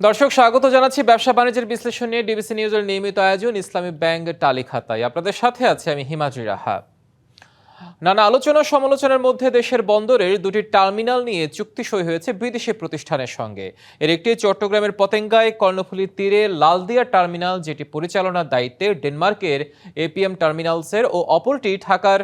দর্শক, স্বাগত জানাচ্ছি ব্যবসা বাণিজ্যের বিশ্লেষণ নিয়ে ডিবিসি নিউজের নিয়মিত আয়োজন ইসলামী ব্যাংক টালি খাতায় আপনাদের সাথে আছে আমি হিমাদ্রি রাহা। নানা আলোচনা সমালোচনার মধ্যে দেশের বন্দরের দুটি টার্মিনাল নিয়ে চুক্তি সই হয়েছে বিদেশি প্রতিষ্ঠানের সঙ্গে। এর একটি চট্টগ্রামের পতেঙ্গায় কর্ণফুলীর তীরে লালদিয়া টার্মিনাল, যেটি পরিচালনার দায়িত্বে ডেনমার্কের এপিএম টার্মিনালসের ও অপরটি ঢাকার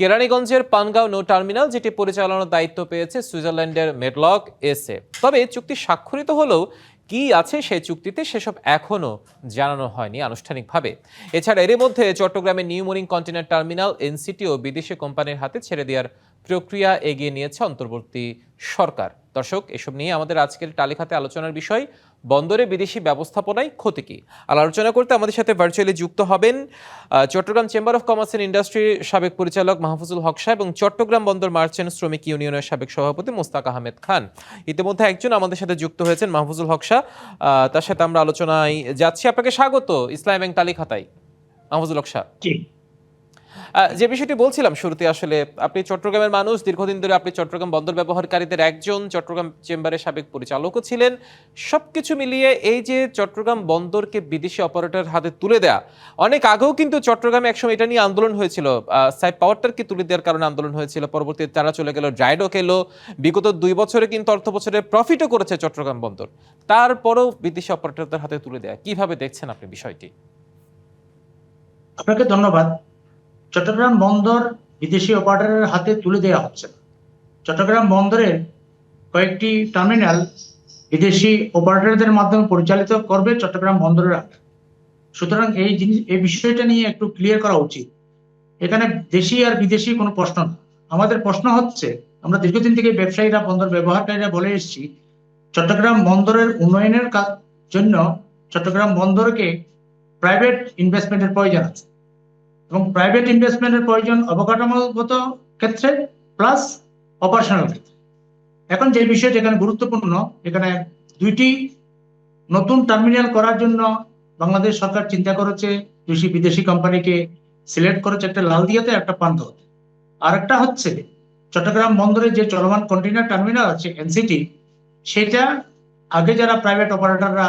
কেরানীগঞ্জের পানগাঁও নৌ টার্মিনাল, যেটি পরিচালনার দায়িত্ব পেয়েছে সুইজারল্যান্ডের মেডলক এসে তবে চুক্তি স্বাক্ষরিত হলেও কি আছে সেই চুক্তিতে সেসব এখনও জানানো হয়নি আনুষ্ঠানিকভাবে। এছাড়া এরই মধ্যে চট্টগ্রামের নিউ মরিং কন্টেনার টার্মিনাল এনসিটিও বিদেশি কোম্পানির হাতে ছেড়ে দেওয়ার প্রক্রিয়া এগিয়ে নিয়েছে অন্তর্বর্তী সরকার। দর্শক, এসব নিয়ে আমাদের আজকের টালিখাতে আলোচনার বিষয়, বন্দরে বিদেশি ব্যবস্থাপনায় ক্ষতি কি? আর আলোচনা করতে আমাদের সাথে ভার্চুয়ালি যুক্ত হবেন Chattogram chamber of commerce and ইন্ডাস্ট্রির সাবেক পরিচালক মাহফুজুল হক সাহেব এবং চট্টগ্রাম বন্দর মার্চেন্ট শ্রমিক ইউনিয়নের সাবেক সভাপতি মোস্তাক আহমেদ খান। ইতিমধ্যে একজন আমাদের সাথে যুক্ত হয়েছেন মাহফুজুল হক শাহ তার সাথে আমরা আলোচনায় যাচ্ছি। আপনাকে স্বাগত ইসলাম ব্যাংক তালিকাতায় মাহফুজুল হক শাহ যে বিষয়টি বলছিলাম শুরুতে আসলে, আপনি চট্টগ্রামের মানুষ, দীর্ঘদিন ধরে আপনি চট্টগ্রাম বন্দর ব্যবহারকারীদের একজন চট্টগ্রাম চেম্বারের সাবেক পরিচালকও ছিলেন। সবকিছু মিলিয়ে এই যে চট্টগ্রাম বন্দরকে বিদেশি অপারেটর হাতে তুলে দেয়া, অনেক আগেও কিন্তু চট্টগ্রামে একসময় এটা নিয়ে আন্দোলন হয়েছিল। সাইড পাওয়ারটারকে তুলে দেওয়ার কারণে আন্দোলন হয়েছিল। পরবর্তীতে তারা চলে গেল ড্রাইডক এলো। বিগত দুই বছরে কিন্তু অর্থ বছরে প্রফিটও করেছে চট্টগ্রাম বন্দর। তারপরও বিদেশি অপারেটরদের হাতে তুলে দেয়া, কীভাবে দেখছেন আপনি বিষয়টি? আপনাকে ধন্যবাদ। চট্টগ্রাম বন্দর বিদেশি অপারেটরের হাতে তুলে দেওয়া হচ্ছে না। চট্টগ্রাম বন্দরের কয়েকটি টার্মিনাল বিদেশি অপারেটরদের মাধ্যমে পরিচালিত করবে চট্টগ্রাম বন্দরের। সুতরাং এই জিনিস এই বিষয়টা নিয়ে একটু ক্লিয়ার করা উচিত এখানে দেশি আর বিদেশি কোনো প্রশ্ন না আমাদের প্রশ্ন হচ্ছে, আমরা দীর্ঘদিন থেকে ব্যবসায়ীরা, বন্দর ব্যবহারকারীরা বলে এসেছি, চট্টগ্রাম বন্দরের উন্নয়নের জন্য চট্টগ্রাম বন্দরকে প্রাইভেট ইনভেস্টমেন্টের প্রয়োজন আছে এবং প্রাইভেট ইনভেস্টমেন্টের প্রয়োজন অবকাঠামোগত ক্ষেত্রে প্লাস অপারেশনাল ক্ষেত্রে। এখন যে বিষয়টি এখানে গুরুত্বপূর্ণ, এখানে দুইটি নতুন টার্মিনাল করার জন্য বাংলাদেশ সরকার চিন্তা করেছে দুইটি বিদেশি কোম্পানিকে সিলেক্ট করেছে একটা লালদিয়াতে, একটা পান্থতে আর একটা হচ্ছে চট্টগ্রাম বন্দরে যে চলমান কন্টেনার টার্মিনাল আছে এনসিটি সেটা আগে যারা প্রাইভেট অপারেটররা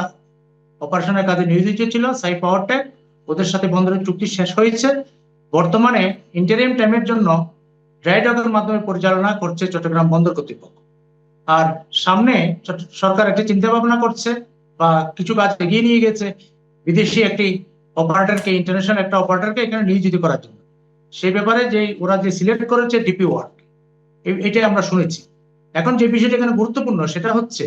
অপারেশনের কাজে নিয়োজিত ছিল সাই পাওয়ার টেক ওদের সাথে বন্দরের চুক্তি শেষ হয়েছে। বর্তমানে ইন্টারিম টাইমের জন্য ড্রাই ডকের মাধ্যমে পরিচালনা করছে চট্টগ্রাম বন্দর কর্তৃপক্ষ। আর সামনে সরকার একটি চিন্তা ভাবনা করছে বা কিছু কাজ এগিয়ে নিয়ে গেছে। বিদেশি একটি অপারেটরকে ইন্টারন্যাশনাল একটা অপারেটরকে এখানে নিয়োজিত করার জন্য। সেই ব্যাপারে যে ওরা যে সিলেক্ট করেছে ডিপি ওয়ার্ক এটাই আমরা শুনেছি। এখন যে বিষয়টা এখানে গুরুত্বপূর্ণ সেটা হচ্ছে,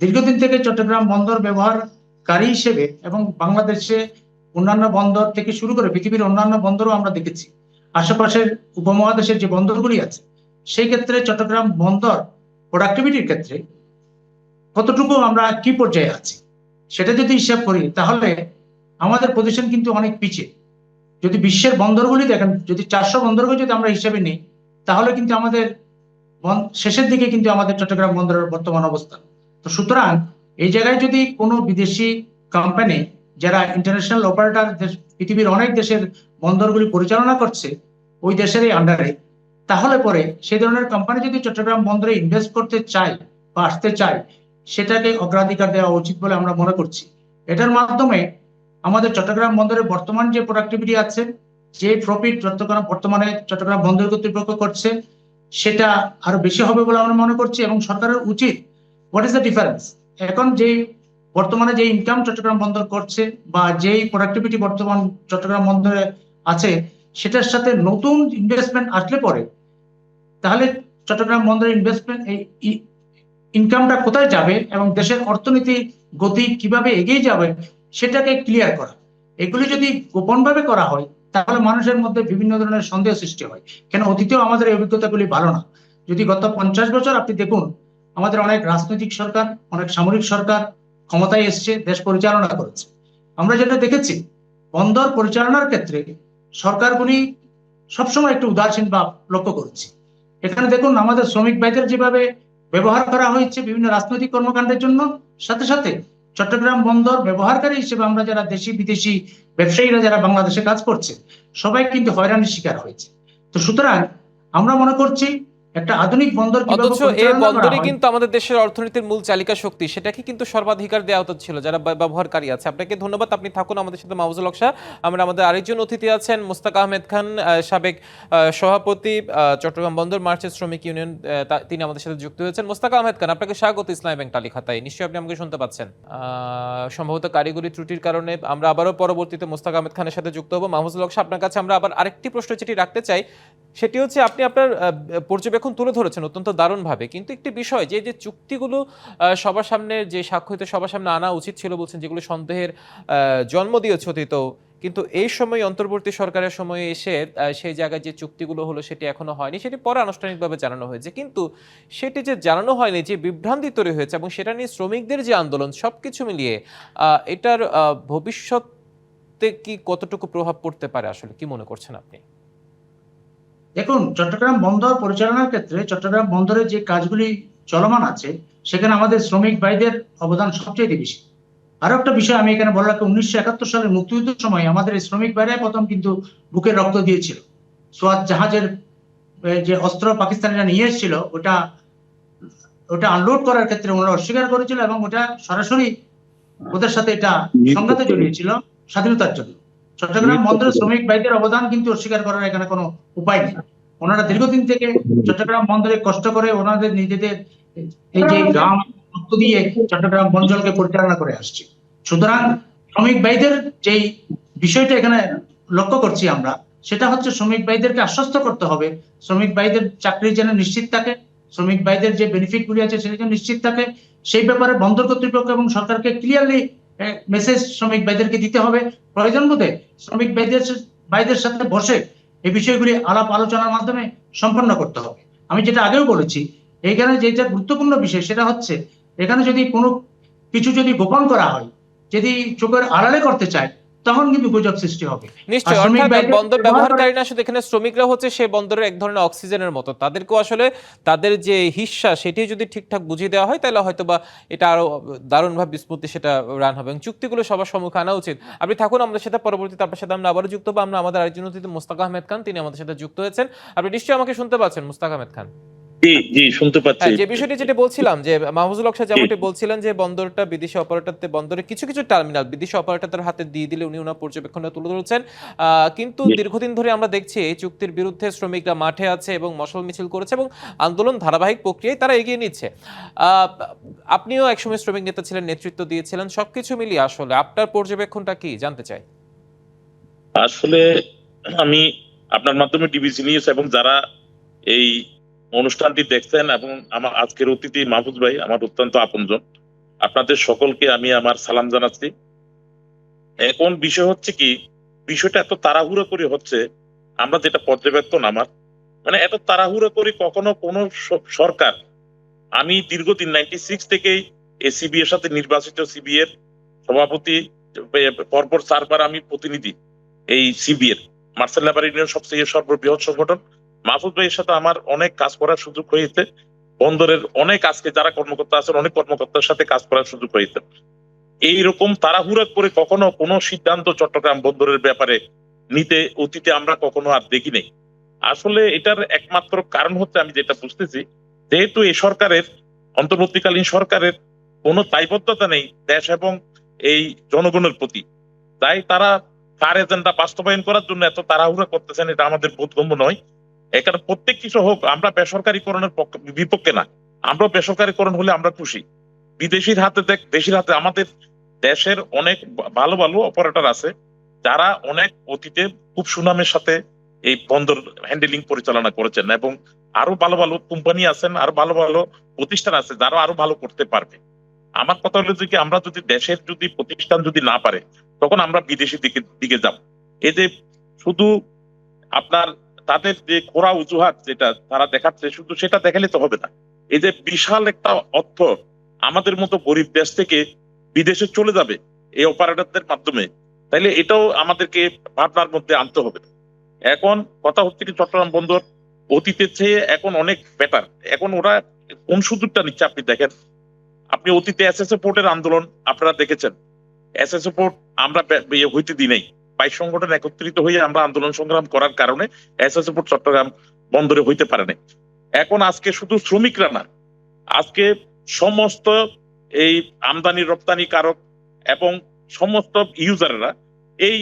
দীর্ঘদিন থেকে চট্টগ্রাম বন্দর ব্যবহারকারী হিসেবে এবং বাংলাদেশে অন্যান্য বন্দর থেকে শুরু করে পৃথিবীর অন্যান্য বন্দরও আমরা দেখেছি। আশেপাশের উপমহাদেশের যে বন্দরগুলি আছে, সেই ক্ষেত্রে চট্টগ্রাম বন্দর প্রোডাক্টিভিটির ক্ষেত্রে কতটুকু আমরা কি পর্যায়ে আছি, সেটা যদি হিসাব করি, তাহলে আমাদের পজিশন কিন্তু অনেক পিছিয়ে যদি বিশ্বের বন্দরগুলি দেখেন, যদি চারশো বন্দরগুলি যদি আমরা হিসাবে নিই, তাহলে কিন্তু আমাদের শেষের দিকে কিন্তু আমাদের চট্টগ্রাম বন্দরের বর্তমান অবস্থা। তো সুতরাং এই জায়গায় যদি কোনো বিদেশি কোম্পানি যারা ইন্টারন্যাশনাল অপারেটর পৃথিবীর অনেক দেশের বন্দরগুলি পরিচালনা করছে, ওই দেশেরই আন্ডারে তাহলে পরে সেই ধরনের কোম্পানি যদি চট্টগ্রাম বন্দরে ইনভেস্ট করতে চায় বা আসতে চায়, সেটাকে অগ্রাধিকার দেওয়া উচিত বলে আমরা মনে করছি। এটার মাধ্যমে আমাদের চট্টগ্রাম বন্দরের বর্তমান যে প্রোডাক্টিভিটি আছে, যে প্রফিট চট্টগ্রাম বর্তমানে চট্টগ্রাম বন্দর কর্তৃপক্ষ করছে, সেটা আরও বেশি হবে বলে আমরা মনে করছি এবং সরকারের উচিত হোয়াট ইজ দ্য ডিফারেন্স এখন যে বর্তমানে যে ইনকাম চট্টগ্রাম বন্দর করছে বা যেই প্রোডাক্টিভিটি বর্তমান চট্টগ্রাম বন্দরে আছে, সেটার সাথে নতুন ইনভেস্টমেন্ট আসলে পরে তাহলে চট্টগ্রাম বন্দরের ইনভেস্টমেন্ট এই ইনকামটা কোথায় যাবে এবং দেশের অর্থনীতি গতি কীভাবে এগিয়ে যাবে, সেটাকে ক্লিয়ার করা। এগুলি যদি গোপনভাবে করা হয়, তাহলে মানুষের মধ্যে বিভিন্ন ধরনের সন্দেহ সৃষ্টি হয়। কেন অতীতেও আমাদের এই অভিজ্ঞতাগুলি ভালো না? যদি গত পঞ্চাশ বছর আপনি দেখুন, আমাদের অনেক রাজনৈতিক সরকার, অনেক সামরিক সরকার ক্ষমতায় এসছে, দেশ পরিচালনা করেছে। আমরা যেটা দেখেছি, বন্দর পরিচালনার ক্ষেত্রে সরকারগুলি সবসময় একটু উদাসীন ভাব লক্ষ্য করেছি। এখানে দেখুন, আমাদের শ্রমিক ভাইদের যেভাবে ব্যবহার করা হয়েছে বিভিন্ন রাজনৈতিক কর্মকাণ্ডের জন্য, সাথে সাথে চট্টগ্রাম বন্দর ব্যবহারকারী হিসেবে আমরা যারা দেশি বিদেশি ব্যবসায়ীরা যারা বাংলাদেশে কাজ করছে, সবাই কিন্তু হয়রানির শিকার হয়েছে। তো সুতরাং আমরা মনে করছি একটা আধুনিক বন্দর অথচ এই বন্দরই কিন্তু আমাদের দেশের অর্থনীতির মূল চালিকা শক্তি সেটাকে কিন্তু সর্বাধিকার দেওয়া উচিত ছিল যারা ব্যবহারকারী আছে। আপনাকে ধন্যবাদ আপনি থাকুন আমাদের সাথে মাহফুজুল হক আমরা আমাদের আরেকজন অতিথি আছেন মুস্তাক আহমেদ খান সাবেক সভাপতি চট্টগ্রাম বন্দর মার্চেন্ট শ্রমিক ইউনিয়ন তিনি আমাদের সাথে যুক্ত হয়েছেন। মুস্তাক আহমেদ খান আপনাকে স্বাগত ইসলামী ব্যাংক তালিখাতায়। নিশ্চয়ই আপনি আমাকে শুনতে পাচ্ছেন। আহ, সম্ভবত কারিগরি ত্রুটির কারণে আমরা আবারও পরবর্তীতে মুস্তাক আহমেদ খানের সাথে যুক্ত হব। মাহফুজুল হক আপনার কাছে আমরা আবার আরেকটি প্রশ্ন যেটি রাখতে চাই। সেটি হচ্ছে আপনি আপনার আহ, পর্যবেক্ষণ তুলে ধরেছেন অত্যন্ত দারুণভাবে। কিন্তু একটি বিষয়, যে যে, চুক্তিগুলো সবার সামনে, যে সাক্ষ্যতে সবার সামনে আনা উচিত ছিল বলছেন যেগুলো সন্দেহের জন্ম দিয়েছে অতীত। কিন্তু এই সময় অন্তর্বর্তী সরকারের সময়ে এসে সেই জায়গায় যে, চুক্তিগুলো হলো সেটি এখনও হয়নি, সেটি পরে আনুষ্ঠানিকভাবে জানানো হয়েছে। কিন্তু সেটি যে, জানানো হয়নি, যে, বিভ্রান্তি তৈরি হয়েছে এবং সেটা নিয়ে শ্রমিকদের যে, আন্দোলন, সবকিছু মিলিয়ে এটার ভবিষ্যতে কি কতটুকু প্রভাব পড়তে পারে আসলে? কি মনে করছেন আপনি? দেখুন চট্টগ্রাম বন্দর পরিচালনার ক্ষেত্রে চট্টগ্রাম বন্দরে যে কাজগুলি চলমান আছে সেখানে আমাদের শ্রমিক ভাইদের অবদান সবচেয়ে বেশি। আরও একটা বিষয় আমি এখানে বলা উনিশশো একাত্তর সালের মুক্তিযুদ্ধের সময় আমাদের এই শ্রমিক ভাইরাই প্রথম কিন্তু বুকের রক্ত দিয়েছিল। সোয়াদ জাহাজের যে অস্ত্র পাকিস্তানিরা নিয়ে এসেছিল ওটা ওটা আনলোড করার ক্ষেত্রে ওনারা অস্বীকার করেছিল এবং ওটা সরাসরি ওদের সাথে এটা সংঘাতে জড়িয়েছিল স্বাধীনতার জন্য। চট্টগ্রাম বন্দরের শ্রমিক ভাইদের অবদান কিন্তু অস্বীকার করার এখানে কোনো উপায় নেই। ওনারা দীর্ঘদিন থেকে চট্টগ্রাম বন্দরে কষ্ট করে ওনাদের নিজেদের এই যে গ্রাম রক্ত দিয়ে চট্টগ্রাম বঞ্চলকে পরিচালনা করে আসছে। সুতরাং শ্রমিক ভাইদের যেই বিষয়টা এখানে লক্ষ্য করছি আমরা সেটা হচ্ছে শ্রমিক ভাইদেরকে আশ্বস্ত করতে হবে। শ্রমিক ভাইদের চাকরি যেন নিশ্চিত থাকে শ্রমিক ভাইদের যে বেনিফিট গুলি আছে সেটা যেন নিশ্চিত থাকে। সেই ব্যাপারে বন্দর কর্তৃপক্ষ এবং সরকারকে ক্লিয়ারলি মেসেজ শ্রমিক ভাইদেরকে দিতে হবে। প্রয়োজন বোধে শ্রমিক ভাইদের ভাইদের সাথে বসে এই বিষয়গুলি আলাপ আলোচনার মাধ্যমে সম্পন্ন করতে হবে। আমি যেটা আগেও বলেছি, এইখানে যেটা গুরুত্বপূর্ণ বিষয় সেটা হচ্ছে, এখানে যদি কোনো কিছু যদি গোপন করা হয়, যদি চোখের আড়ালে করতে চায় তখন কিন্তু গুজব সৃষ্টি হবে। নিশ্চয়ই অর্থাৎ বন্দর ব্যবহার ব্যবহারকারী শুধু এখানে শ্রমিকরা হচ্ছে সেই বন্দরের এক ধরনের অক্সিজেনের মতো। তাদেরকেও আসলে তাদের যে হিস্সা সেটি যদি ঠিকঠাক বুঝিয়ে দেওয়া হয় তাহলে হয়তো বা এটা আরও দারুণভাবে বিস্মৃতি সেটা রান হবে। এবং চুক্তিগুলো সবার সম্মুখে আনা উচিত। আপনি থাকুন আমাদের সাথে পরবর্তীতে আপনার সাথে আমরা আবারও যুক্ত হব। আমরা আমাদের আরেকজন অতিথি মুস্তাক আহমেদ খান তিনি আমাদের সাথে যুক্ত হয়েছেন। আপনি নিশ্চয়ই আমাকে শুনতে পাচ্ছেন মুস্তাক আহমেদ খান। জি জি শুনতে পাচ্ছি। হ্যাঁ, যে বিষয়টি যেটা বলছিলাম যে মাহফুজুল হক সাহেব যেমনটি বলছিলেন যে বন্দরটা বিদেশি বন্দরে কিছু কিছু টার্মিনাল বিদেশি অপারেটরদের হাতে দিয়ে দিলে উনি ওনার পর্যবেক্ষণে তুলে ধরেছেন। কিন্তু দীর্ঘদিন ধরে আমরা দেখছি এই চুক্তির বিরুদ্ধে শ্রমিকরা মাঠে আছে এবং মশাল মিছিল করেছে এবং আন্দোলন ধারাবাহিক প্রক্রিয়ায় তারা এগিয়ে নিচ্ছে। আহ, আপনিও একসময় শ্রমিক নেতা ছিলেন নেতৃত্ব দিয়েছিলেন সবকিছু মিলিয়ে আসলে আপনার পর্যবেক্ষণটা কি জানতে চাই। আসলে আমি আপনার মাধ্যমে ডিবিসি নিউজ এবং যারা এই অনুষ্ঠানটি দেখছেন এবং আমার আজকের অতিথি মাহফুজ ভাই, আমার অত্যন্ত আপনজন। আপনাদের সকলকে আমি আমার সালাম জানাচ্ছি। এখন বিষয় হচ্ছে কি, বিষয়টা এত তাড়াহুড়ো করে হচ্ছে, আমরা যেটা পর্যবেক্ষণ আমার মানে এত তাড়াহুড়ো করে কখনো কোনো সরকার, আমি দীর্ঘদিন নাইনটি সিক্স থেকেই এসিবি এর সাথে নির্বাচিত সিবি এর সভাপতি পরপর চারবার আমি প্রতিনিধি এই সিবি এর। মার্সেল লেবার ইউনিয়ন সবচেয়ে সর্ববৃহৎ সংগঠন। মাহফুজ ভাইয়ের সাথে আমার অনেক কাজ করার সুযোগ হয়েছে। বন্দরের অনেক আজকে যারা কর্মকর্তা আছেন, অনেক কর্মকর্তার সাথে কাজ করার সুযোগ হয়েছে। এইরকম তাড়াহুড়া করে কখনো কোনো সিদ্ধান্ত চট্টগ্রাম বন্দরের ব্যাপারে নিতে, অতীতে আমরা কখনো আর দেখি নাই। আসলে এটার একমাত্র কারণ হচ্ছে আমি যেটা বুঝতেছি, যেহেতু এই সরকারের, অন্তর্বর্তীকালীন সরকারের কোনো দায়বদ্ধতা নেই দেশ এবং এই জনগণের প্রতি। তাই তারা তার এজেন্ডা বাস্তবায়ন করার জন্য এত তাড়াহুড়া করতেছেন, এটা আমাদের বোধগম্য নয়। এখানে প্রত্যেক কিছু হোক, আমরা বেসরকারিকরণের পক্ষে, বিপক্ষে না। আমরা বেসরকারিকরণ হলে আমরা খুশি। বিদেশির হাতে দেখ, দেশের হাতে আমাদের দেশের অনেক ভালো ভালো অপারেটর আছে, যারা অনেক অতীতে খুব সুনামের সাথে এই বন্দর হ্যান্ডেলিং পরিচালনা করেছেন এবং আরও ভালো ভালো কোম্পানি আছেন, আরও ভালো ভালো প্রতিষ্ঠান আছে, যারা আরও ভালো করতে পারবে। আমার কথা হলো যে আমরা যদি দেশের যদি প্রতিষ্ঠান যদি না পারে, তখন আমরা বিদেশি দিকে দিকে যাব। এই যে শুধু আপনার তাদের যে খোরা অজুহাত যেটা তারা দেখাচ্ছে, শুধু সেটা দেখালে তো হবে না। এই যে বিশাল একটা অর্থ আমাদের মতো গরিব দেশ থেকে বিদেশে চলে যাবে এই অপারেটরদের মাধ্যমে, তাইলে এটাও আমাদেরকে ভাবনার মধ্যে আনতে হবে। এখন কথা হচ্ছে কি, চট্টগ্রাম বন্দর অতীতের চেয়ে এখন অনেক বেটার এখন ওরা কোন সুযোগটা নিচ্ছে আপনি দেখেন। আপনি অতীতে এস এস পোর্টের আন্দোলন আপনারা দেখেছেন। এস এস পোর্ট আমরা ইয়ে হইতে দিই নাই। বাইশ সংগঠন একত্রিত হয়ে আমরা আন্দোলন সংগ্রাম করার কারণে এস এস চট্টগ্রাম বন্দরে হইতে পারে নাই। এখন আজকে শুধু শ্রমিকরা না, আজকে সমস্ত এই আমদানি রপ্তানি কারক এবং সমস্ত ইউজাররা এই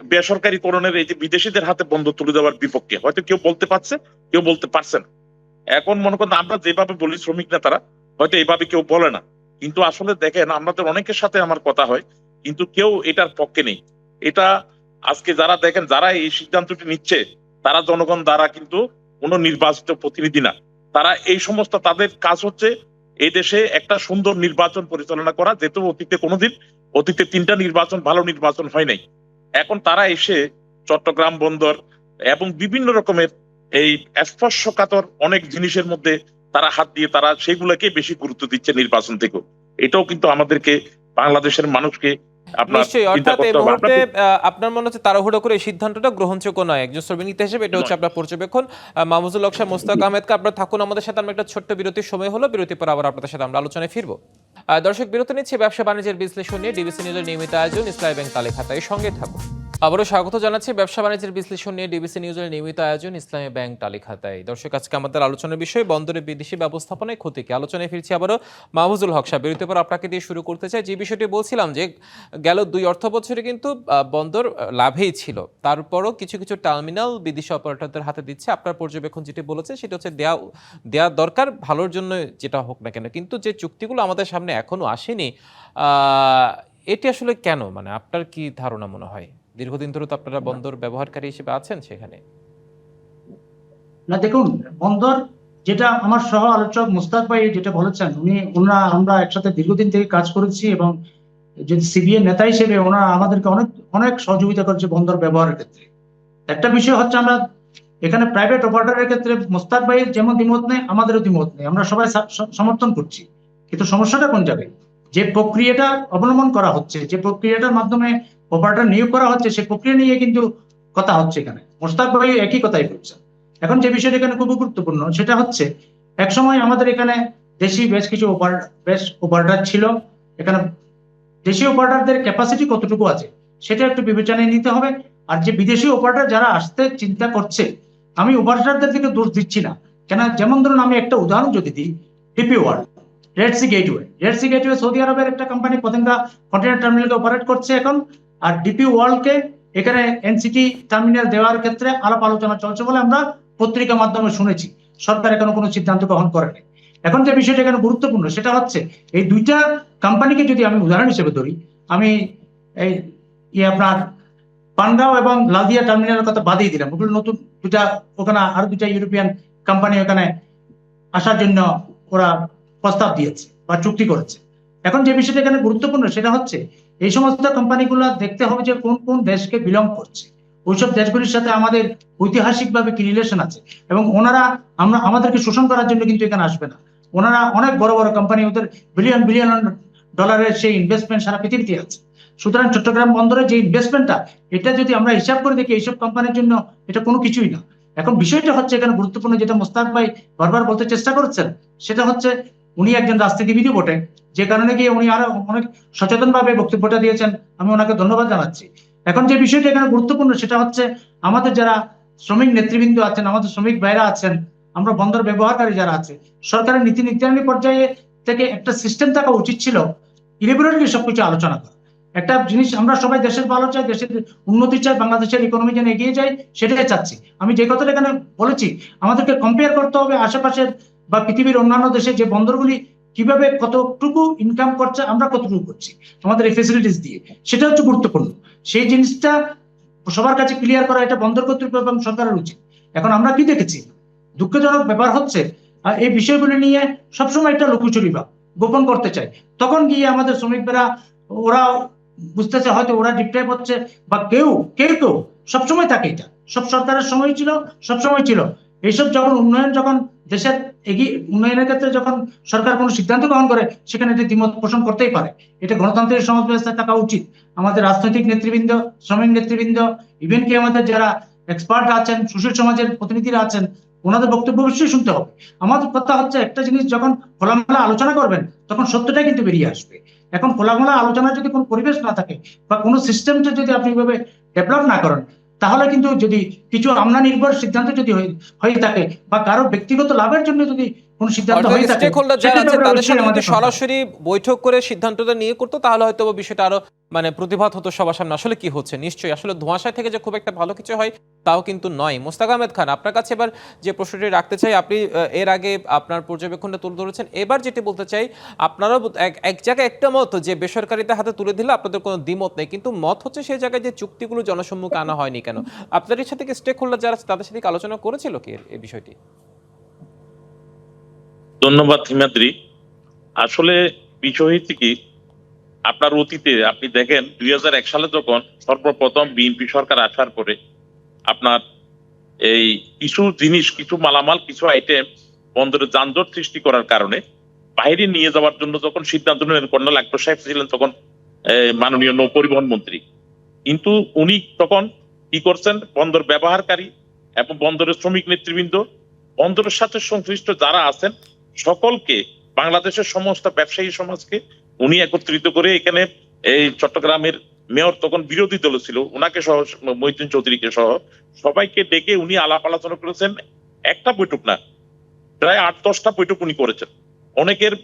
বেসরকারিকরণের এই যে বিদেশিদের হাতে বন্ধ তুলে দেওয়ার বিপক্ষে, হয়তো কেউ বলতে পারছে, কেউ বলতে পারছে না। এখন মনে করেন আমরা যেভাবে বলি শ্রমিক নেতারা, হয়তো এইভাবে কেউ বলে না। কিন্তু আসলে দেখেন, আমাদের অনেকের সাথে আমার কথা হয়, কিন্তু কেউ এটার পক্ষে নেই। এটা আজকে যারা দেখেন, যারা এই সিদ্ধান্তটি নিচ্ছে, তারা জনগণ দ্বারা কিন্তু কোনো নির্বাচিত প্রতিনিধি না। তারা এই সমস্ত তাদের কাজ হচ্ছে এই দেশে একটা সুন্দর নির্বাচন পরিচালনা করা, যেহেতু অতীতে কোনোদিন, অতীতে তিনটা নির্বাচন, ভালো নির্বাচন হয় নাই। এখন তারা এসে চট্টগ্রাম বন্দর এবং বিভিন্ন রকমের এই স্পর্শকাতর অনেক জিনিসের মধ্যে তারা হাত দিয়ে তারা সেগুলোকে বেশি গুরুত্ব দিচ্ছে নির্বাচন থেকেও। এটাও কিন্তু আমাদেরকে, বাংলাদেশের মানুষকে নিশ্চয়ই অর্থাৎ এই মুহূর্তে আপনার মনে হচ্ছে তাড়াহুড়ো করে সিদ্ধান্তটা গ্রহণযোগ্য নয়। একজন শ্রমিক নিতে হিসেবে এটা হচ্ছে আপনার পর্যবেক্ষণ। মাহমুদুল হক সাহেব মোস্তাক আহমেদকে আপনার থাকুন আমাদের সাথে আমরা একটা ছোট্ট বিরতির সময় হলো। বিরতির পর আবার আপনাদের সাথে আমরা আলোচনায় ফিরবো। দর্শক বিরতি নিচ্ছে ব্যবসা বাণিজ্যের বিশ্লেষণ নিয়ে। ডিবিসি নিউজের নিয়মিত আয়োজন ইসলামী ব্যাংক তালে খাতায় সঙ্গে থাকুন। আবারও স্বাগত জানাচ্ছি ব্যবসা বাণিজ্যের বিশ্লেষণ নিয়ে ডিবিসি নিউজের নিয়মিত আয়োজন ইসলামী ব্যাংক তালি খাতায় দর্শক, আজকে আমাদের আলোচনার বিষয়, বন্দরে বিদেশি ব্যবস্থাপনায় ক্ষতিকে আলোচনায় ফিরছি আবারও মাহফুজুল হক সাহেব। বিরতির পর আপনাকে দিয়ে শুরু করতে চাই। যে বিষয়টি বলছিলাম যে, গেল দুই অর্থ বছরে কিন্তু বন্দর লাভেই ছিল। তারপরও কিছু কিছু টার্মিনাল বিদেশি অপারেটরদের হাতে দিচ্ছে। আপনার পর্যবেক্ষণ যেটি বলেছে, সেটা হচ্ছে দেয়া দেওয়া দরকার ভালোর জন্য যেটা হোক না কেন। কিন্তু যে চুক্তিগুলো আমাদের সামনে এখনও আসেনি এটি আসলে কেন? মানে আপনার কি ধারণা মনে হয়? দীর্ঘদিন ধরে তো আপনারা বন্দর ব্যবহারকারী হিসেবে আছেন সেখানে? না দেখুন বন্দর যেটা আমার সহ আলোচক মুস্তাক ভাই যেটা বলেছেন উনি ওনারা আমরা একসাথে দীর্ঘদিন থেকে কাজ করেছি এবং যদি সিবিএ নেতা হিসেবে ওনারা আমাদেরকে অনেক অনেক সহযোগিতা করেছে বন্দর ব্যবহারের ক্ষেত্রে। একটা বিষয় হচ্ছে আমরা এখানে প্রাইভেট অপারেটরের ক্ষেত্রে মুস্তাক ভাইয়ের যেমন দ্বিমত নেই আমাদেরও দ্বিমত নেই। আমরা সবাই সমর্থন করছি। কিন্তু সমস্যাটা কোন যাবে যে প্রক্রিয়াটা অবলম্বন করা হচ্ছে যে প্রক্রিয়াটার মাধ্যমে অপারেটর নিয়োগ করা হচ্ছে সেই প্রক্রিয়া নিয়ে কিন্তু কথা হচ্ছে এখানে। মোস্তাক ভাই একই কথাই বলছেন। এখন যে বিষয়টা এখানে খুবই গুরুত্বপূর্ণ, সেটা হচ্ছে একসময় আমাদের এখানে দেশি বেশ কিছু বেশ অপারেটর ছিল। এখানে দেশি অপারেটরদের ক্যাপাসিটি কতটুকু আছে, সেটা একটু বিবেচনায় নিতে হবে। আর যে বিদেশি অপারেটর যারা আসতে চিন্তা করছে, আমি অপারেটরদের দিকে দোষ দিচ্ছি না। কেন, যেমন ধরুন আমি একটা উদাহরণ যদি দিই, DP world, red sea gateway. Red sea gateway Saudi আরবের একটা কোম্পানি পতেঙ্গা কন্টেনার টার্মিনালকে অপারেট করছে এখন। আর ডিপি ওয়ার্ল্ডকে এখানে এনসিটি টার্মিনাল দেওয়ার ক্ষেত্রে আলাপ আলোচনা চলছে বলে আমরা পত্রিকা মাধ্যমে শুনেছি। সরকার এখনও কোনো সিদ্ধান্ত গ্রহণ করেনি। এখন যে বিষয়টা এখানে গুরুত্বপূর্ণ, সেটা হচ্ছে এই দুইটা কোম্পানিকে যদি আমি উদাহরণ হিসেবে ধরি, আমি এই ইয়ে আপনার পান্ডাও এবং লালদিয়া টার্মিনালের কথা বাদেই দিলাম। ওগুলো নতুন দুটা ওখানে আরও দুটা ইউরোপিয়ান কোম্পানি ওখানে আসার জন্য ওরা প্রস্তাব দিয়েছে বা চুক্তি করেছে। এখন যে বিষয়টা এখানে গুরুত্বপূর্ণ, সেটা হচ্ছে এই সমস্ত কোম্পানিগুলো দেখতে হবে যে কোন কোন দেশকে বিলং করছে। ওইসব দেশগুলির সাথে আমাদের ঐতিহাসিকভাবে কি রিলেশন আছে? এবং ওনারা আমরা, আমাদেরকে শোষণ করার জন্য কিন্তু এখানে আসবে না। ওনারা অনেক বড় বড় কোম্পানি ওদের বিলিয়ন বিলিয়ন ডলারের সেই ইনভেস্টমেন্ট সারা পৃথিবীতে আছে। সুতরাং চট্টগ্রাম বন্দরে যে ইনভেস্টমেন্টটা এটা যদি আমরা হিসাব করে দেখি, এইসব কোম্পানির জন্য এটা কোনো কিছুই না। এখন বিষয়টা হচ্ছে এখানে গুরুত্বপূর্ণ যেটা মোস্তাক ভাই বারবার বলতে চেষ্টা করছেন, সেটা হচ্ছে উনি একজন রাজনীতিবিদও বটে। যে কারণে গিয়ে উনি আরও অনেক সচেতন ভাবে বক্তব্যটা দিয়েছেন, আমি ওনাকে ধন্যবাদ জানাচ্ছি। এখন যে বিষয়টা এখানে গুরুত্বপূর্ণ, সেটা হচ্ছে আমাদের যারা শ্রমিক নেতৃবৃন্দ আছেন, আমাদের শ্রমিক ভাইরা আছেন, আমরা বন্দর ব্যবহারকারী যারা আছে, সরকারের নীতি নির্ধারণী পর্যায়ে থেকে একটা সিস্টেম থাকা উচিত ছিল ইলেবরেটলি সবকিছু আলোচনা করা। একটা জিনিস আমরা সবাই দেশের ভালো চাই, দেশের উন্নতি চাই, বাংলাদেশের ইকোনমি যেন এগিয়ে যায়, সেটাই চাচ্ছি। আমি যে কথাটা এখানে বলেছি, আমাদেরকে কম্পেয়ার করতে হবে আশেপাশের বা পৃথিবীর অন্যান্য দেশে যে বন্দরগুলি কীভাবে কতটুকু ইনকাম করছে, আমরা কতটুকু করছি আমাদের এই ফেসিলিটিস দিয়ে, সেটা হচ্ছে গুরুত্বপূর্ণ। সেই জিনিসটা সবার কাছে ক্লিয়ার করা এটা বন্দর কর্তৃপক্ষ এবং সরকারের উচিত। এখন আমরা কি দেখেছি? দুঃখজনক ব্যাপার হচ্ছে এই বিষয়গুলি নিয়ে সবসময় একটা লুকোচুরি বা গোপন করতে চাই। তখন গিয়ে আমাদের শ্রমিকরা, ওরা বুঝতেছে হয়তো ওরা ডিপ্রাইভ হচ্ছে, বা কেউ কেউ কেউ, সবসময় থাকে এটা। সব সরকারের সময় ছিল, সবসময় ছিল। এইসব যখন উন্নয়ন যখন দেশের এগিয়ে, উন্নয়নের ক্ষেত্রে যখন সরকার কোনো সিদ্ধান্ত গ্রহণ করে, সেখানে এটি দ্বিমত পোষণ করতেই পারে। এটা গণতান্ত্রিক সমাজ ব্যবস্থায় থাকা উচিত। আমাদের রাজনৈতিক নেতৃবৃন্দ, শ্রমিক নেতৃবৃন্দ ইভেন কি আমাদের যারা এক্সপার্ট আছেন, সুশীল সমাজের প্রতিনিধিরা আছেন, ওনাদের বক্তব্য অবশ্যই শুনতে হবে। আমাদের কথা হচ্ছে, একটা জিনিস যখন খোলামেলা আলোচনা করবেন, তখন সত্যটাই কিন্তু বেরিয়ে আসবে। এখন খোলামেলা আলোচনা যদি কোনো পরিবেশ না থাকে, বা কোনো সিস্টেমটা যদি আপনি এভাবে ডেভেলপ না করেন, তাহলে কিন্তু যদি কিছু আমলা নির্ভর সিদ্ধান্ত যদি হয়ে থাকে বা কারও ব্যক্তিগত লাভের জন্য যদি কোনো সিদ্ধান্ত হয়ে থাকে তাদের সাথে যদি সরাসরি বৈঠক করে সিদ্ধান্তটা নিয়ে করতো তাহলে হয়তো বিষয়টা আরও মানে প্রতিভাত হতো সবার সামনে। আসলে কি হচ্ছে? নিশ্চয়ই আসলে ধোঁয়াশায় থেকে যে খুব একটা ভালো কিছু হয় তাও কিন্তু নয়। মোস্তাক আহমেদ খান আপনার কাছে এবার যে প্রশ্নটি রাখতে চাই আপনি এর আগে আপনার পর্যবেক্ষণটা তুলে ধরেছেন। এবার যেটি বলতে চাই আপনারাও এক- এক জায়গায় একটা মত যে বেসরকারিতে হাতে তুলে দিলে আপনাদের কোনো দ্বিমত নেই কিন্তু মত হচ্ছে সেই জায়গায় যে চুক্তিগুলো জনসম্মুখে আনা হয়নি কেন? আপনাদের সাথে কি স্টেক হোল্ডার যারা আছে, তাদের সাথে আলোচনা করেছিল কি এই বিষয়টি? ধন্যবাদ হিমাদ্রি আসলে বিষয় হচ্ছে কি, আপনার অতীতে আপনি দেখেন, দুই সালে যখন সর্বপ্রথম বিএনপি সরকার আসার পরে আপনার এই কিছু জিনিস, কিছু মালামাল, কিছু আইটেম বন্দরে যানজট সৃষ্টি করার কারণে বাইরে নিয়ে যাওয়ার জন্য যখন সিদ্ধান্ত নিলেন, কর্নেল আক্তার সাহেব ছিলেন তখন মাননীয় নৌ পরিবহন মন্ত্রী। কিন্তু উনি তখন কি করছেন? বন্দর ব্যবহারকারী এবং বন্দরের শ্রমিক নেতৃবৃন্দ। বন্দরের সাথে সংশ্লিষ্ট যারা আছেন, সকলকে, বাংলাদেশের সমস্ত ব্যবসায়ী সমাজকে উনি একত্রিত করে এখানে এই চট্টগ্রামের মেয়র তখন বিরোধী দল ছিল ওনাকে সহ মৈত্রীন চৌধুরীকে সহ সবাইকে ডেকে উনি আলাপ আলোচনা করেছেন। একটা বৈঠক না, প্রায় আট দশটা বৈঠক উনি করেছেন। অনেকের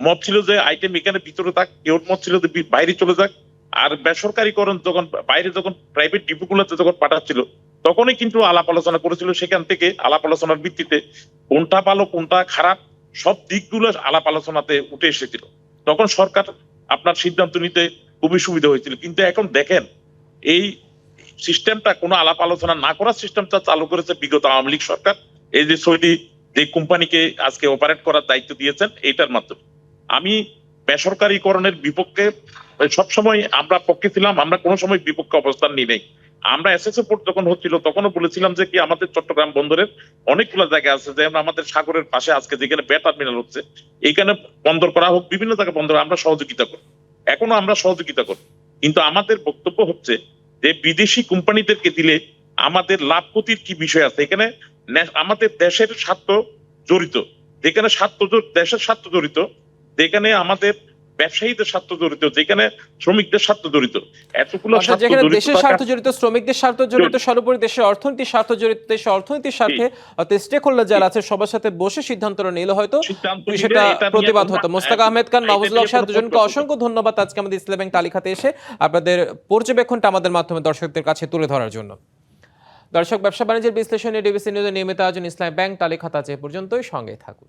মত ছিল যে আইটেম এখানে ভিতরে থাক কেউ মত ছিল যে বাইরে চলে যাক। আর বেসরকারিকরণ যখন, বাইরে যখন প্রাইভেট ডিপোগুলোতে যখন পাঠাচ্ছিল, তখনই কিন্তু আলাপ আলোচনা করেছিল। সেখান থেকে আলাপ আলোচনার ভিত্তিতে কোনটা ভালো, কোনটা খারাপ, সব দিকগুলো আলাপ আলোচনাতে উঠে এসেছিল। তখন সরকার আপনার সিদ্ধান্ত নিতে খুবই সুবিধা হয়েছিল। কিন্তু এখন দেখেন, এই সিস্টেমটা, কোনো আলাপ আলোচনা না করার সিস্টেমটা চালু করেছে বিগত আওয়ামী লীগ সরকার। এই যে সৌদি যে কোম্পানিকে আজকে অপারেট করার দায়িত্ব দিয়েছেন, এইটার মাধ্যমে। আমি বেসরকারীকরণের বিপক্ষে সবসময় আমরা পক্ষে ছিলাম, আমরা কোনো সময় বিপক্ষে অবস্থান নিই নাই। আমরা এসএসএ পোর্ট যখন হচ্ছিল, তখনও বলেছিলাম যে কি আমাদের চট্টগ্রাম বন্দরের অনেকগুলো জায়গা আছে, যেমন আমাদের সাগরের পাশে আজকে যেখানে বে টার্মিনাল হচ্ছে, এইখানে বন্দর করা হোক, বিভিন্ন জায়গায় বন্দর আমরা সহযোগিতা করি। এখনও আমরা সহযোগিতা করি। কিন্তু আমাদের বক্তব্য হচ্ছে যে বিদেশি কোম্পানিদেরকে দিলে আমাদের লাভ ক্ষতির কি বিষয় আছে? এখানে আমাদের দেশের স্বার্থ জড়িত। যেখানে স্বার্থ দেশের স্বার্থ জড়িত যেখানে আমাদের ব্যবসায়ীদের স্বার্থ জড়িত যেখানে শ্রমিকদের স্বার্থ জড়িত। এতগুলো যেখানে দেশের স্বার্থ জড়িত শ্রমিকদের স্বার্থ জড়িত। সর্বোপরি দেশের অর্থনীতির স্বার্থ জড়িত দেশের অর্থনীতির স্বার্থে অর্থাৎ স্টেক হোল্ডার যারা আছে সবার সাথে বসে সিদ্ধান্ত নিলে হয়তো। নিয়ে প্রতিবাদ হতো। মোস্তাক আহমেদ খান মাহফুজুল হক সাহেব দুজনকে অসংখ্য ধন্যবাদ আজকে আমাদের ইসলাম ব্যাংক তালিকাতে এসে আপনাদের পর্যবেক্ষণটা আমাদের মাধ্যমে দর্শকদের কাছে তুলে ধরার জন্য। দর্শক ব্যবসা বাণিজ্যের বিশ্লেষণে ডিবিসি নিউজের নিয়মিত আয়োজন ইসলাম ব্যাংক তালিকাতা পর্যন্তই। সঙ্গে থাকুন।